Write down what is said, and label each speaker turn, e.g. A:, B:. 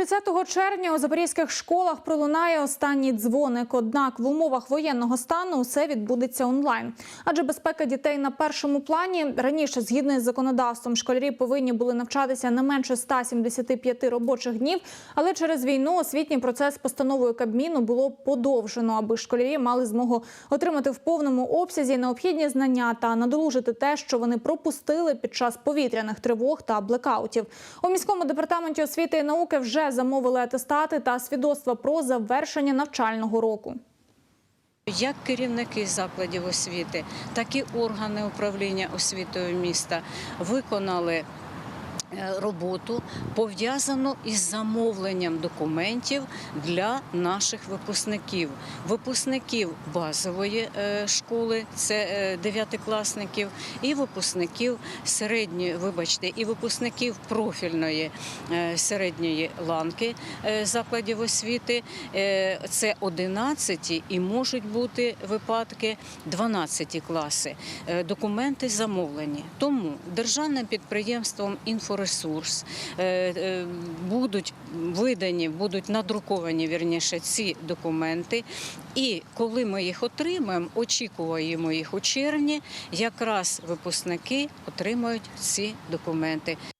A: 30 червня у запорізьких школах пролунає останній дзвоник. Однак в умовах воєнного стану усе відбудеться онлайн. Адже безпека дітей на першому плані раніше, згідно із законодавством, школярі повинні були навчатися не менше 175 робочих днів. Але через війну освітній процес постановою Кабміну було подовжено, аби школярі мали змогу отримати в повному обсязі необхідні знання та надолужити те, що вони пропустили під час повітряних тривог та блекаутів. У міському департаменті освіти і науки вже замовили атестати та свідоцтва про завершення навчального року.
B: Як керівники закладів освіти, так і органи управління освітою міста виконали роботу пов'язану із замовленням документів для наших випускників, випускників базової е, школи, це е, дев'ятикласників, і випускників середньої, вибачте, і випускників профільної е, середньої ланки е, закладів освіти. Е, Це 11 і можуть бути випадки 12 класи. Е, Документи замовлені. Тому державним підприємством інфоресурс е, е, будуть видані, будуть надруковані вірніше ці документи. І коли ми їх отримаємо, очікуємо їх у червні, якраз випускники отримають ці документи.